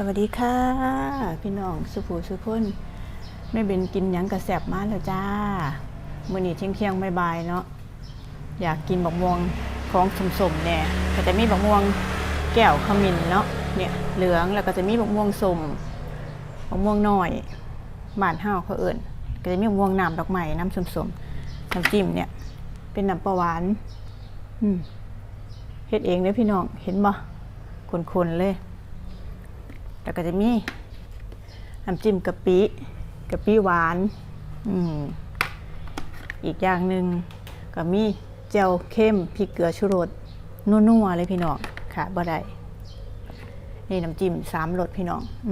สวัสดีค่ะ พี่น้องสุภูสุพนไม่เป็นกินยังกระแสบมาแล้วจ้ามื่อนี้เที่ยงเที่ยงบ่ายเนาะอยากกินบักม่วงของสมๆเนี่ยก็จะมีบักม่วงแก้วขมิ้นเนาะเนี่ยเหลืองแล้วก็จะมีบักม่วงสมบักม่วงหน้อยบ้านห้าวเขาเอิ่นก็จะมีบักม่วงน้ำดอกไม้น้ำสมๆน้ำจิ้มเนี่ย เป็นน้ำปลาหวานเฮ็ดเองเลยพี่น้องเห็นบ่คนๆเลย แล้วก็จะมีน้ำจิ้มกะปิกะปิหวานอืมอีกอย่างหนึ่งก็มีเจลเข้มพริกเกลือชูรสนัวๆเลยพี่น้องค่ะบ่ได้นี่น้ำจิ้มสามรสพี่น้องอ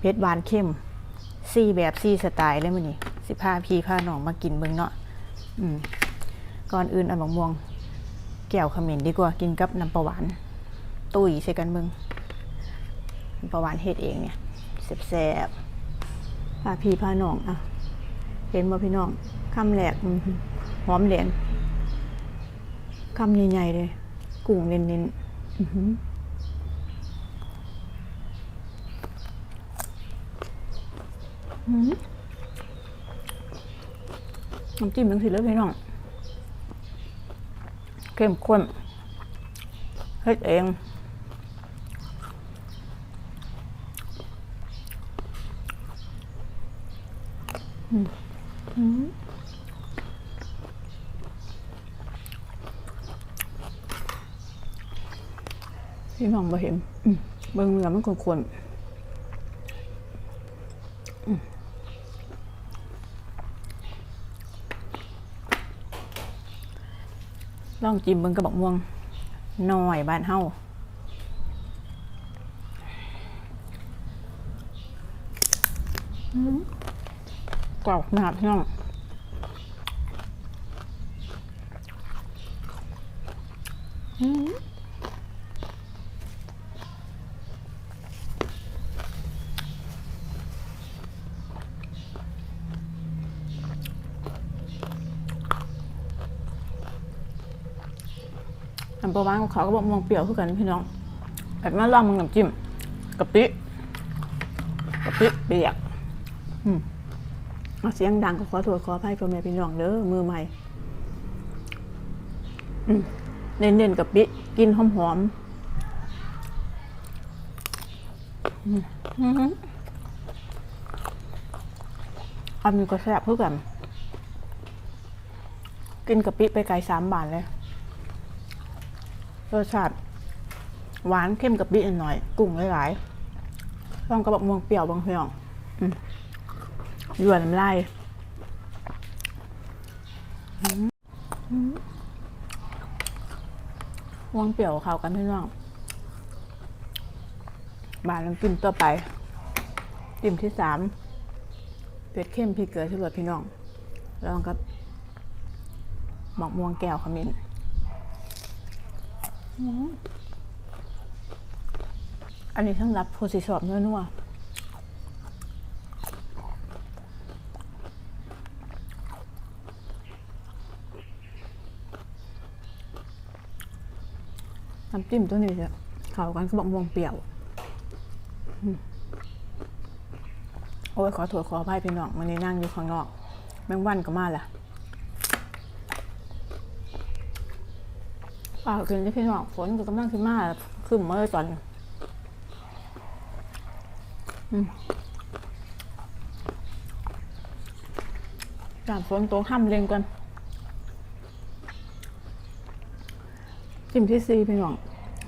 เผ็ดหวานเข้มซี่แบบซี่สไตล์เลยมันนี่สิพาพี่พาน้องมากินเบิ่งเนาะก่อนอื่นเอามะม่วง แก้วขมิ้นดีกว่ากินกับน้ำปลาหวาน ตุ้ยใส่กันเบิ่ง ประวานเฮ็ดเองเนี่ยแซ่บๆพาพี่พาน้องอะเห็นบ่พี่น้องคำแรกอื้อหือหอมแดงคำใหญ่ๆเลยกุ้งเน้นๆอือหืออื้อหือน้ำจิ้มทั้งสิเลยพี่น้องเข้มข้นเฮ็ดเอง พี่น้องบ่เห็นอืมเบิ่งเนื้อมันควรๆลองจิ้มเบิ่งกระบอกม่วงหน่อยบ้านเฮา กรอบขนาดพี่น้องอืมน้ำปลาหวานของเขาก็บอกมองเปรี้ยวคือกันพี่น้อง แบบมาลองมึงน้ำจิ้มกะปิกะปิเปียก อืม เสียงดังก็ขอโทษขออภัยพ่อแม่พี่น้องเด้อมือใหม่เน้นๆกะปิกินหอมๆอืมอืมอันนี้ก็แซ่บเพื่อกันกินกะปิไปไกลสามบาทเลยรสชาติหวานเข้มกับบิหน่อย กุ้งหลายๆต้องกระบอกม่วงเปรี้ยวบางเพียงอืม ยวนน้ำลายอืมอืมม่วงเปรี้ยวเขากันพี่น้องบานน้ำจิ้มต่อไปจิ้มที่สามเผ็ดเข้มพริกเกลือชูรสพี่น้องแล้วก็หมอกม่วงแก้วขมิ้นอันนี้ทั้งรับโพสิชอบนัวนั น้ำจิ้มตัวนี้จะเข้ากันก็บอกม่วงเปรี้ยวโอ้ยขอโทษขออภัยพี่น้องวันนี้นั่งอยู่ข้างนอก แมงวันก็มาแหละป่าวกินที่พี่น้องฝนก็กำลังขึ้นมาขึ้นมาเลยตอนนี้อืมจามฝนตัวห้ามเล็งกัน จิ้มที่ซีพี่น้อง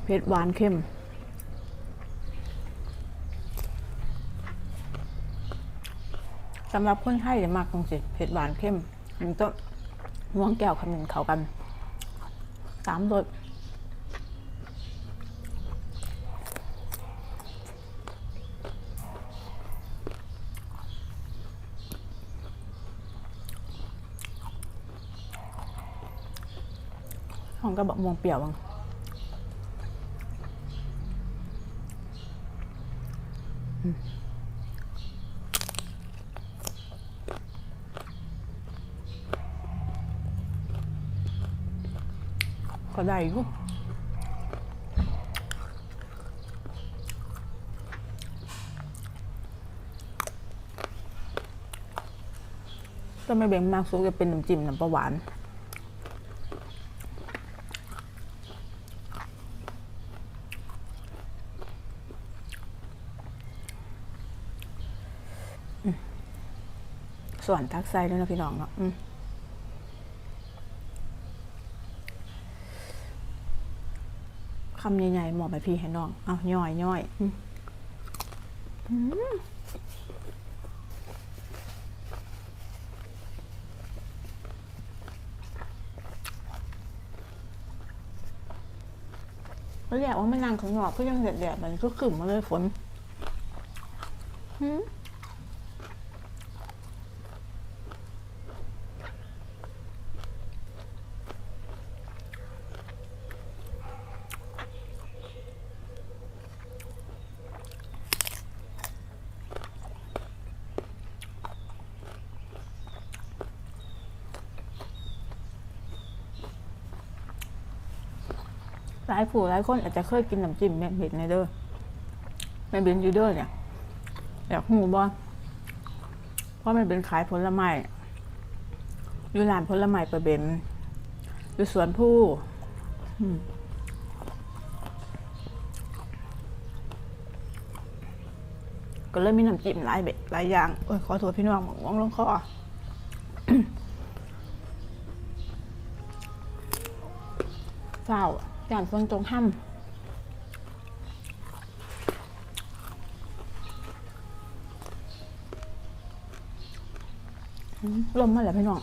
เผ็ดหวานเข้มสำหรับคนไทยจะมากตรงสิเผ็ดหวานเข้มมันก็ม่วงแก้วขมิ้นเขากันสามรสำกับบักม่วงเปียวบ้างก็ได้กูทำไมเบ่งมากสุปจะเป็นน้ำจิ้มน้ำปลาหวาน ส่วนทักไซด้วยนะพี่น้องเนาะคำใหญ่ๆหมอบไปพี่ให้น้อง เอาย่อยย่อยอืมอืมแล้วแยกว่าไม่นานของหงอกก็ยังแดดๆมันก็ขึ้นมาเลยฝน อืม หลายผู้หลายคนอาจจะเคยกินน้ำจิ้มแม่เบ็ดในเด้อแม่เบ็ดอยูเด้อเนี่ยอยากหูบ่เพราะมันเป็นขายผลไม้อยู่ร้านผลไม้ประเบนอยู่สวนผู้ก็เลยมีน้ำจิ้มหลายเบ็ดหลายอย่างโอ้ยขอโทษพี่น้องหมองลงคอเฝ้า ย่านฝนตกห้ำลมมาแล้วพี่น้อง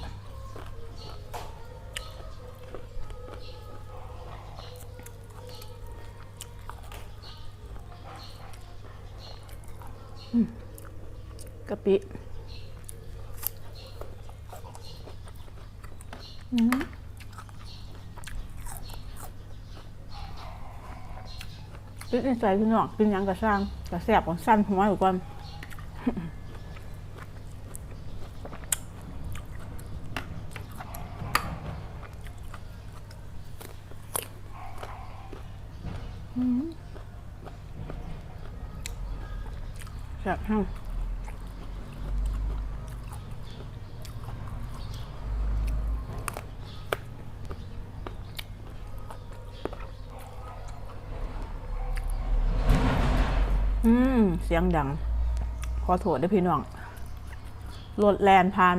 กะปิ อืม ติดในใจพี่น้องกินหยังกระสร้างกระแสบของสั้นหัวอยู่ก่อนแซ่บทั้งอืม เสียงดัง ขอโทษด้วยพี่น้องรถแลนผ่าน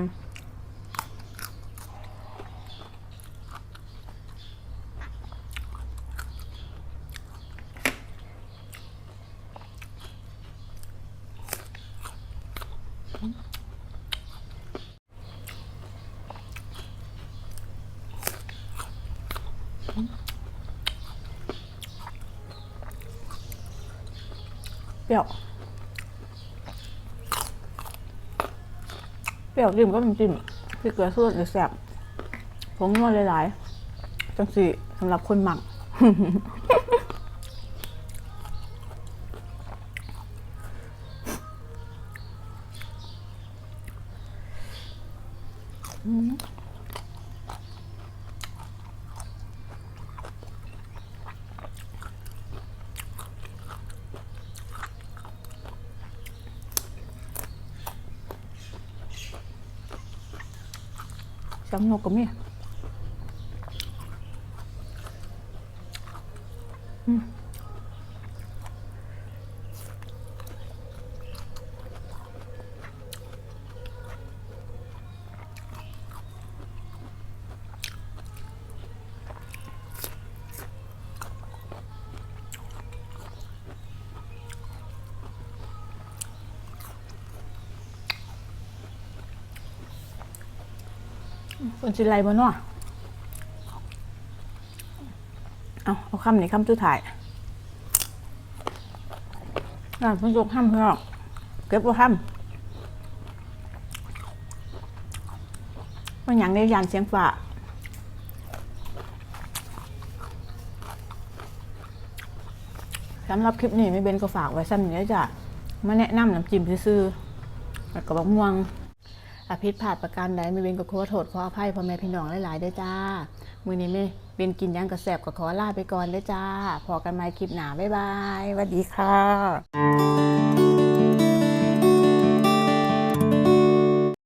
เปรี้ยว เป รี้ยวจิ้มก็เป็นจิ้มพริกเกลือสดหรือแสบผงนวดหลายๆจังสิสำหรับคนหมักอืม จังนกก็มี คนสิไรบ่เนาะเอาเอาคำนี้คำสุดท้ายอ่าเพิ่นยกห้ำเพื่อนเก็บว่าห้ำว่าหยังได้ยานเสียงฝ่าสำหรับคลิปนี้ไม่เบนก็ฝากไว้ซ้ำนี้จ้ะมาแนะนำน้ำจิ้มซื่อๆแล้วก็บักม่วง อาพิษผาดประการใดไม่เว้นก็ขอโทษขออภัยพ่อแม่พี่น้องหลายๆด้จ้า มือนี้ไม่เป็นกินหยังกระแสบก็ขอลาไปก่อนด้จ้า พอกันไหม่คลิปหนาบ๊ายบายสวัสดีค่ะ